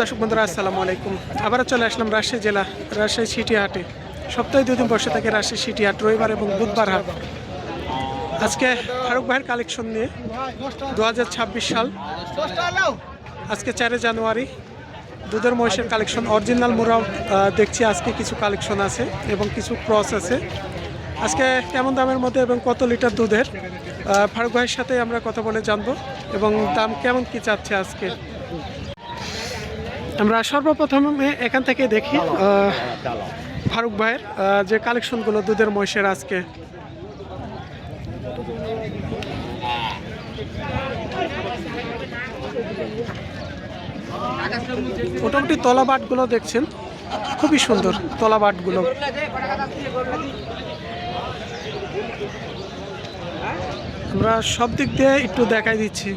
দর্শক বন্ধুরা আসসালামু আলাইকুম। আবারও চলে আসলাম রাজশাহী জেলা রাজশাহী সিটি হাটে। সপ্তাহে দুদিন বসে থাকে রাজশাহী সিটি হাট রবিবার এবং বুধবার হাট। আজকে ফারুক ভাইয়ের কালেকশন নিয়ে দু হাজার ছাব্বিশ সাল আজকে চারে জানুয়ারি। দুধের মহিষের কালেকশন অরিজিনাল আহ, দেখছি আজকে কিছু কালেকশন আছে এবং কিছু ক্রস আছে। আজকে কেমন দামের মধ্যে এবং কত লিটার দুধের? ফারুক ভাইয়ের সাথে আমরা কথা বলে জানব এবং দাম কেমন কি চাচ্ছে আজকে? আমরা সর্বপ্রথমে এখান থেকে দেখি ফারুক ভাইয়ের যে কালেকশনগুলো দুধের মহিষের আজকে। মোটামুটি তলা বাটগুলো দেখছেন, খুবই সুন্দর তলা আমরা সব দিক দিয়ে একটু দেখাই দিচ্ছি।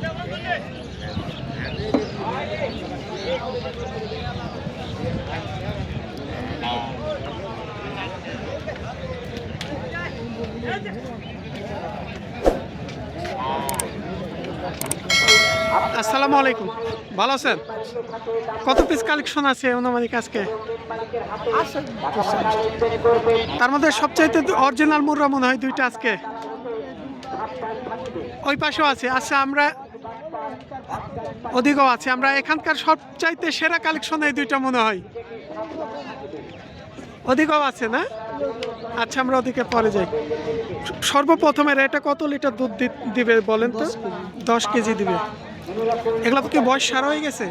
আসসালামু আলাইকুম। ভালো আছেন? কত পিস কালেকশন আছে অনুমানিক আজকে? তার মধ্যে সবচাইতে অরিজিনাল মুররা মনে হয় দুইটা আজকে। ওই পাশেও আছে। আচ্ছা আমরা ওদিকেও আছে। আমরা এখানকার সবচাইতে সেরা কালেকশন এই দুইটা মনে হয়। ওদিকেও আছে না? আচ্ছা আমরা ওদিকে পরে যাই। সর্বপ্রথমের এটা কত লিটার দুধ দিবে বলেন তো? দশ কেজি দিবে। এগুলো কি বয়স সারা হয়ে গেছে?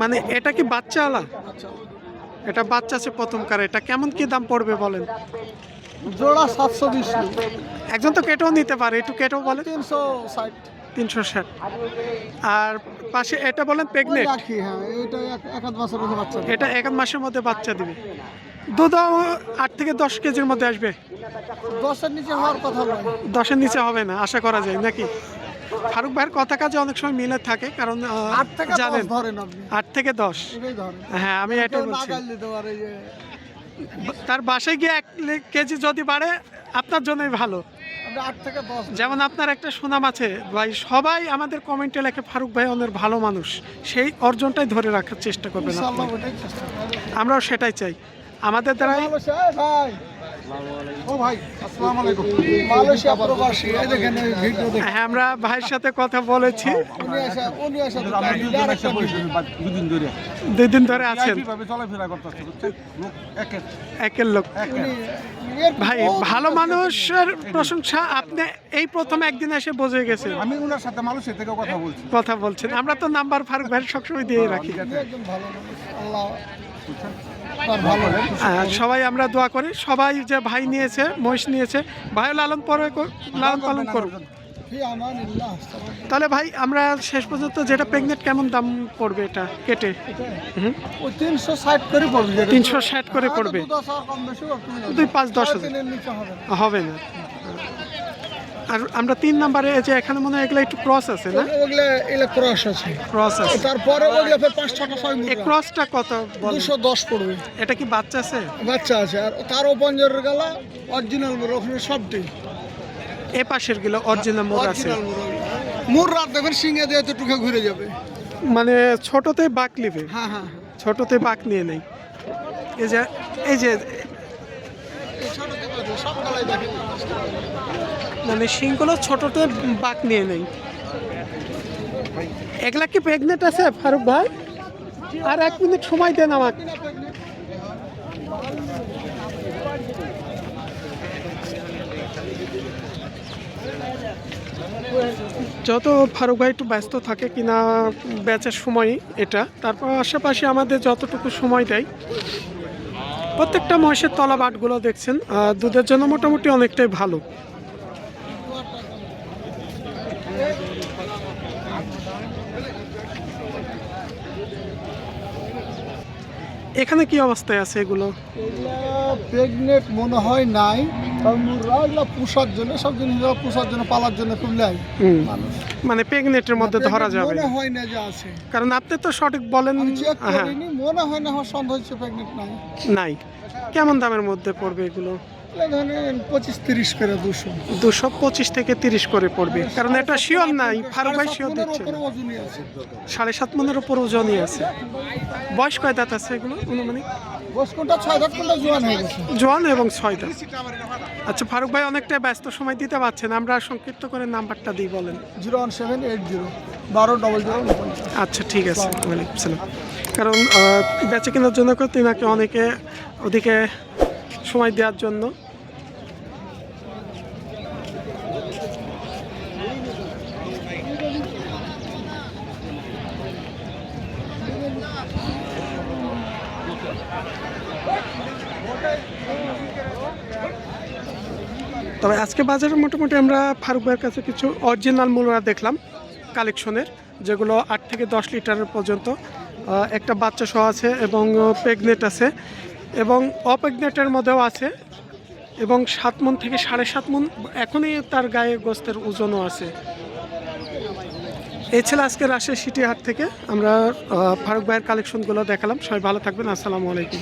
মানে এটা কি বাচ্চা। আলা এটা বাচ্চা আছে প্রথম কার এটা কেমন কি দাম পড়বে বলেন? জোড়া সাতশো বিশ। একজন তো কেটেও নিতে পারে একটু কেটেও বলে তিনশো ষাট। তিনশো ষাট। আর পাশে এটা বলেন প্রেগনেন্ট। হ্যাঁ এটা এক- মাসের মধ্যে বাচ্চা দেবে। দুধও আট থেকে দশ কেজির মধ্যে আসবে। দশের নিচে হওয়ার কথা দশের নিচে হবে না আশা করা যায় নাকি? ফারুক ভাইয়ের কথা কাজে অনেক সময় মিলে থাকে কারণ আট থেকে জানেন দশ আট থেকে দশ। হ্যাঁ আমি এটাই বলছি। তার বাসায় গিয়ে এক কেজি যদি বাড়ে আপনার জন্যই ভালো। যেমন আপনার একটা সুনাম আছে ভাই সবাই আমাদের কমেন্টে লেখে ফারুক ভাই অনেক ভালো মানুষ। সেই অর্জনটাই ধরে রাখার চেষ্টা করবেন। আমরাও সেটাই চাই। আমাদের দ্বারাই ভাই। ও ভাই আসসালামু আলাইকুম। মালয়েশিয়া প্রবাসী এই দেখেন এই ভিডিও দেখেন। হ্যাঁ আমরা ভাইয়ের সাথে কথা বলেছি। উনি আসা উনি আসা আর একটা দুদিন ধরে দুই দিন ধরে আছেন। কীভাবে চলাফেরা করতেছে বুঝছেন? লোক। একের। একের লোক ভাই ভালো মানুষের প্রশংসা আপনি এই প্রথম একদিন এসে বুঝে গেছেন। আমি ওনার সাথে মানুষের থেকে কথা বলছি। কথা বলছেন। আমরা তো নাম্বার ফারুক ভাইয়ের সবসময় দিয়ে রাখি। উনি একজন ভালো আল্লাহ সবাই আমরা দোয়া করি। সবাই যে ভাই নিয়েছে মহিষ নিয়েছে ভাই লালন পরে লালন পালন করুক। তাহলে ভাই আমরা শেষ পর্যন্ত যেটা প্রেগনেন্ট কেমন দাম পড়বে এটা? কেটে? তিনশো ষাট করে পড়বে তিনশো ষাট করে পড়বে। দুই পাঁচ দশ হাজার। হবে না। আর আমরা তিন নাম্বারে এই যে এখানে মনে হয় এগুলো একটু ক্রস আছে না? ওগুলা এগুলা ক্রস আছে। ক্রস আছে। তারপরে ওগুলা ফের পাঁচ ছটা ছয় এই ক্রসটা কত দুশো দশ পড়বে। এটা কি বাচ্চা আছে? বাচ্চা আছে। আর তারও পঞ্জরের গালা অরিজিনাল মোর ওখানে সবটি। এ পাশেরগুলো অরিজিনাল মোর আছে। মোর রাত দেখবেন সিংহে দিয়ে তো টুকে ঘুরে যাবে। মানে ছোটতে বাক নিবে? হ্যাঁ হ্যাঁ। ছোটতে বাক নিয়ে নেই। এই যে এই যে সব গালাই দেখে। মানে শিংগুলো ছোটতে বাক নিয়ে নেই। এগুলা কি প্রেগনেন্ট আছে ফারুক ভাই। আর এক মিনিট সময় দেন আমাকে। যত ফারুক ভাই একটু ব্যস্ত থাকে কিনা ব্যাচের সময় এটা। তারপর আশেপাশে আমাদের যতটুকু সময় দেয়, প্রত্যেকটা মহিষের তলা বাটগুলো দেখছেন দুধের জন্য মোটামুটি অনেকটাই ভালো। এখানে কি অবস্থায় আছে এগুলো? প্রেগনেন্ট মনে হয় নাই পোষার জন্য সব জিনিস পোষার জন্য পালার জন্য তুললাই মানে প্রেগনেন্টের মধ্যে ধরা যাবে। মনে হয় না যে আছে। কারণ আপনি তো সঠিক বলেন হ্যাঁ। মনে হয় না আমার সন্দেহ হচ্ছে প্রেগনেন্ট নাই। নাই। কেমন দামের মধ্যে পড়বে এগুলো? পঁচিশ তিরিশ করে দুশো। দুশো পঁচিশ থেকে তিরিশ করে পড়বে। কারণ এটা শিওর নাই ফারুক ভাই শিওর দিচ্ছে। সাড়ে সাত মনের উপর ওজনই আছে। বয়স কয় দাঁত আছে এগুলো কোনটা? জোয়ান হয়ে এবং ছয় দাঁত। আচ্ছা ফারুক ভাই অনেকটা ব্যস্ত সময় দিতে পারছেন আমরা সংক্ষিপ্ত করে নাম্বারটা দিই বলেন। Zero one seven eight zero বারো ডবল জিরো আচ্ছা ঠিক আছে ওয়ালাইকুম সালাম কারণ বেচে কেনার জন্য তিনাকে অনেকে ওদিকে সময় দেওয়ার জন্য তবে আজকে বাজারে মোটামুটি আমরা ফারুক ভাইয়ের কাছে কিছু অরিজিনাল মূলরা দেখলাম কালেকশনের যেগুলো আট থেকে দশ লিটারের পর্যন্ত একটা বাচ্চা সহ আছে এবং প্রেগনেট আছে এবং অপ্রেগনেটের মধ্যেও আছে এবং সাত মন থেকে সাড়ে সাত মন, এখনই তার গায়ে গোস্তের ওজনও আছে। এই ছিল আজকে রাজশাহী সিটি হাট থেকে আমরা ফারুক ভাইয়ের কালেকশনগুলো দেখালাম। সবাই ভালো থাকবেন। আসসালামু আলাইকুম।